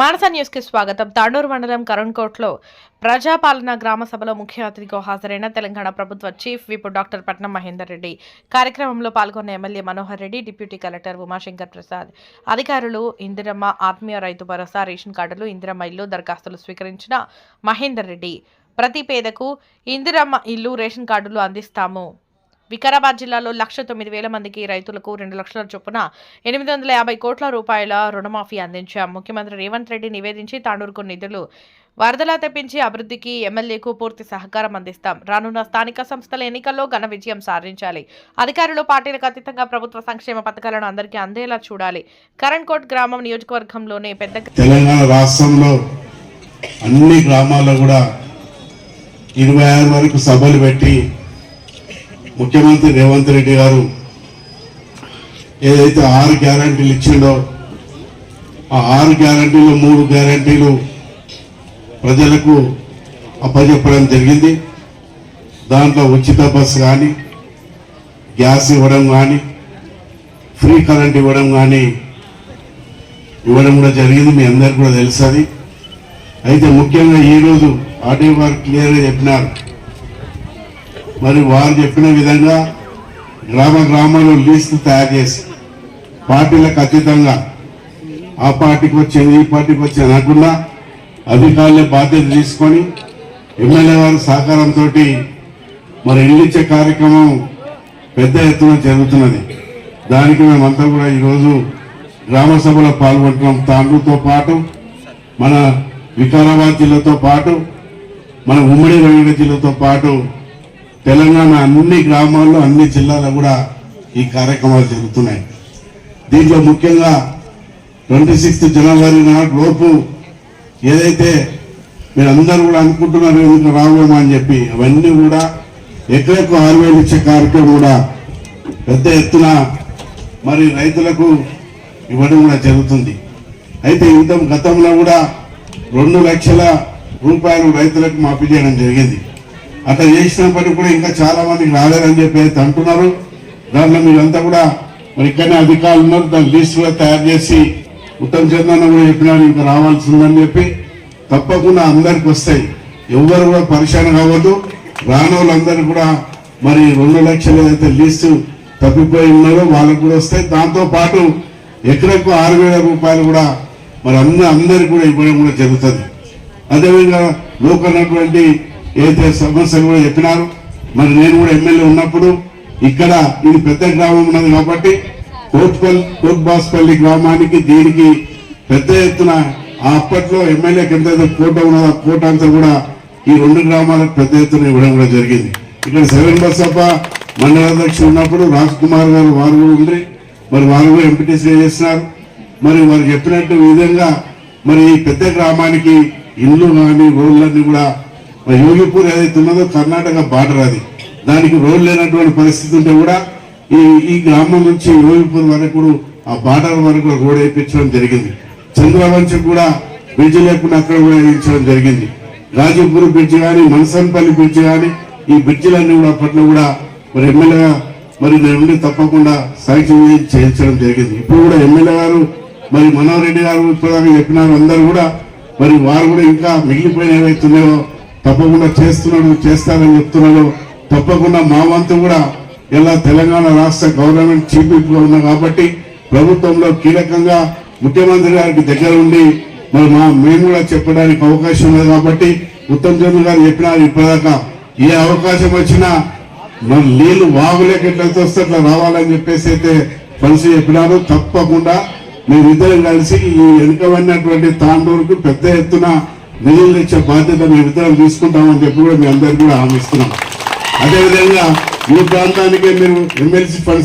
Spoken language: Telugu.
మానస న్యూస్కి స్వాగతం. తాండూరు మండలం కరణ్కోట్లో ప్రజాపాలన గ్రామ సభలో ముఖ్య అతిథిగా హాజరైన తెలంగాణ ప్రభుత్వ చీఫ్ విప్ డాక్టర్ పట్నం మహేందర్ రెడ్డి. కార్యక్రమంలో పాల్గొన్న MLA Manohar Reddy deputy collector Umashankar Prasad. అధికారులు ఇందిరమ్మ ఆత్మీయ రైతు భరోసా రేషన్ కార్డులు ఇందిరమ్మ ఇల్లు దరఖాస్తులు స్వీకరించిన మహేందర్ రెడ్డి. ప్రతి పేదకు ఇందిరమ్మ ఇల్లు రేషన్ కార్డులు అందిస్తాము. వికారాబాద్ జిల్లాలో లక్ష తొమ్మిది వేల మందికి రైతులకు రెండు లక్షల చొప్పున ఎనిమిది వందల యాభై కోట్ల రూపాయల రుణమాఫీ అందించాం. ముఖ్యమంత్రి రేవంత్ రెడ్డి నివేదించి తాండూరుకు నిధులు వరదలా తెప్పించి అభివృద్ధికి ఎమ్మెల్యేకు పూర్తి సహకారం అందిస్తాం. రానున్న స్థానిక సంస్థల ఎన్నికల్లో ఘన విజయం సాధించాలి. అధికారులు పార్టీలకు అతీతంగా ప్రభుత్వ సంక్షేమ పథకాలను అందరికీ అందేలా చూడాలి. కరణ్ కోట్ గ్రామం నియోజకవర్గంలోనే పెద్ద తెలంగాణ రాష్ట్రంలో అన్ని గ్రామాల్లో కూడా ఇరవై ఆరు వరకు సభలు పెట్టి ముఖ్యమంత్రి రేవంత్ రెడ్డి గారు ఏదైతే ఆరు గ్యారంటీలు ఇచ్చిండో ఆ ఆరు గ్యారంటీలు మూడు గ్యారంటీలు ప్రజలకు అప్పచెప్పడం జరిగింది. దాంట్లో ఉచిత బస్సు కానీ గ్యాస్ ఇవ్వడం కానీ ఫ్రీ కరెంట్ ఇవ్వడం కానీ ఇవ్వడం కూడా జరిగింది. మీ అందరికి కూడా తెలుసు అయితే ముఖ్యంగా ఈరోజు ఆర్డీ వారు క్లియర్గా చెప్పినారు. మరి వారు చెప్పిన విధంగా గ్రామ గ్రామంలో లిస్టు తయారు చేసి పార్టీలకు అతీతంగా ఆ పార్టీకి వచ్చింది ఈ పార్టీకి వచ్చింది అనకుండా అధికారులే బాధ్యత తీసుకొని ఎమ్మెల్యే వారి సహకారంతో మరి ఇల్లు కార్యక్రమం పెద్ద ఎత్తున జరుగుతున్నది. దానికి మేమంతా కూడా ఈరోజు గ్రామ సభలో పాల్గొంటున్నాం. తాండూరుతో పాటు మన వికారాబాద్ జిల్లాతో పాటు మన ఉమ్మడి రంగ జిల్లాతో పాటు తెలంగాణ అన్ని గ్రామాల్లో అన్ని జిల్లాల్లో కూడా ఈ కార్యక్రమాలు జరుగుతున్నాయి. దీంట్లో ముఖ్యంగా ట్వంటీ సిక్స్త్ జనవరి నాటిలోపు ఏదైతే మీరందరూ కూడా అనుకుంటున్నారు ఎందుకు రావడమా అని చెప్పి అవన్నీ కూడా ఎక్కడెక్కువ ఆరు వేలు ఇచ్చే కార్యక్రమం కూడా పెద్ద ఎత్తున మరి రైతులకు ఇవ్వడం కూడా జరుగుతుంది. అయితే ఇంత గతంలో కూడా రెండు లక్షల రూపాయలు రైతులకు మాఫీ చేయడం జరిగింది. అట్లా చేసినప్పటికీ కూడా ఇంకా చాలా మందికి రాలేదని చెప్పి అయితే అంటున్నారు. దాంట్లో మీరంతా కూడా మరి ఇక్కడనే అధికారులు ఉన్నారు. దాని లిస్ట్ కూడా తయారు చేసి ఉత్తమ్ చంద్రన్న కూడా చెప్పినారు ఇంకా రావాల్సిందని చెప్పి తప్పకుండా అందరికి వస్తాయి. ఎవరు కూడా పరిశాన కావద్దు. రాని కూడా మరి రెండు లక్షలు ఏదైతే లిస్టు తప్పిపోయి ఉన్నారో వాళ్ళకు కూడా వస్తాయి. దాంతో పాటు ఎకరకు ఆరు వేల రూపాయలు కూడా మరి అందరూ అందరికి కూడా ఇవ్వడం కూడా జరుగుతుంది. అదేవిధంగా లోకల్ లోకన్నటువంటి ఏదైతే సమస్యలు కూడా చెప్పినారు మరి నేను కూడా ఎమ్మెల్యే ఉన్నప్పుడు ఇక్కడ ఇది పెద్ద గ్రామం ఉన్నది కాబట్టి కోట్పల్లి కోట్బాస్పల్లి గ్రామానికి దీనికి పెద్ద ఎత్తున అప్పట్లో ఎమ్మెల్యేకి ఎంత కోట ఉన్నదో ఆ కోట అంతా కూడా ఈ రెండు గ్రామాలకు పెద్ద ఎత్తున ఇవ్వడం కూడా జరిగింది. ఇక్కడ సెవెన్ బసప్ప మండలాధ్యక్షుడు ఉన్నప్పుడు రాజ్ కుమార్ గారు వారు కూడా ఉండి మరి వారు కూడా ఎంపీటీసీ చేస్తున్నారు మరి వారు చెప్పినట్టు విధంగా మరి ఈ పెద్ద గ్రామానికి ఇల్లు కానీ రోడ్లన్నీ కూడా మరి యోగిపూర్ ఏదైతే ఉన్నదో కర్ణాటక బార్డర్ అది. దానికి రోడ్ లేనటువంటి పరిస్థితి ఉంటే కూడా ఈ ఈ గ్రామం నుంచి యోగిపూర్ వరకు కూడా ఆ బార్డర్ వరకు రోడ్ వేయించడం జరిగింది. చంద్రవంశం కూడా బ్రిడ్జ్ లేకుండా అక్కడ కూడా వేయించడం జరిగింది. రాజీపూర్ బ్రిడ్జ్ కానీ మనసన్పల్లి బ్రిడ్జ్ కానీ ఈ బ్రిడ్జిలన్నీ కూడా అప్పట్లో కూడా మరి ఎమ్మెల్యేగా మరి నేను తప్పకుండా శాంక్షన్ చేయించడం జరిగింది. ఇప్పుడు కూడా ఎమ్మెల్యే గారు మరి మనోహర్ రెడ్డి గారు ఇప్పటిదాకా చెప్పినారు అందరూ కూడా మరి వారు కూడా ఇంకా మిగిలిపోయిన ఏవైతున్నాయో తప్పకుండా చేస్తున్నాడు చేస్తారని చెప్తున్నాడు. తప్పకుండా మా వంతు కూడా ఇలా తెలంగాణ రాష్ట్ర గవర్నమెంట్ చీఫ్ విప్ ఉన్నా కాబట్టి ప్రభుత్వంలో కీలకంగా ముఖ్యమంత్రి గారికి దగ్గర ఉండి మరి మా మేము కూడా చెప్పడానికి అవకాశం ఉంది కాబట్టి ఉత్తమ్ చంద్ర గారు చెప్పినారు ఇప్పటిదాకా ఏ అవకాశం వచ్చినా మన నీళ్ళు వాగులేక ఎట్లయితే వస్తే అట్లా రావాలని చెప్పేసి అయితే కలిసి చెప్పినారు. తప్పకుండా మేమిద్దరం కలిసి ఈ వెనుకబడినటువంటి తాండూరుకు పెద్ద ఎత్తున నిధులు ఇచ్చే బాధ్యత మేమిద్దరం తీసుకుంటామని చెప్పి కూడా మీ అందరికీ కూడా హామీ ఇస్తున్నాం. అదేవిధంగా ఈ ప్రాంతానికే మీరు ఎమ్మెల్సీ ఫండ్స్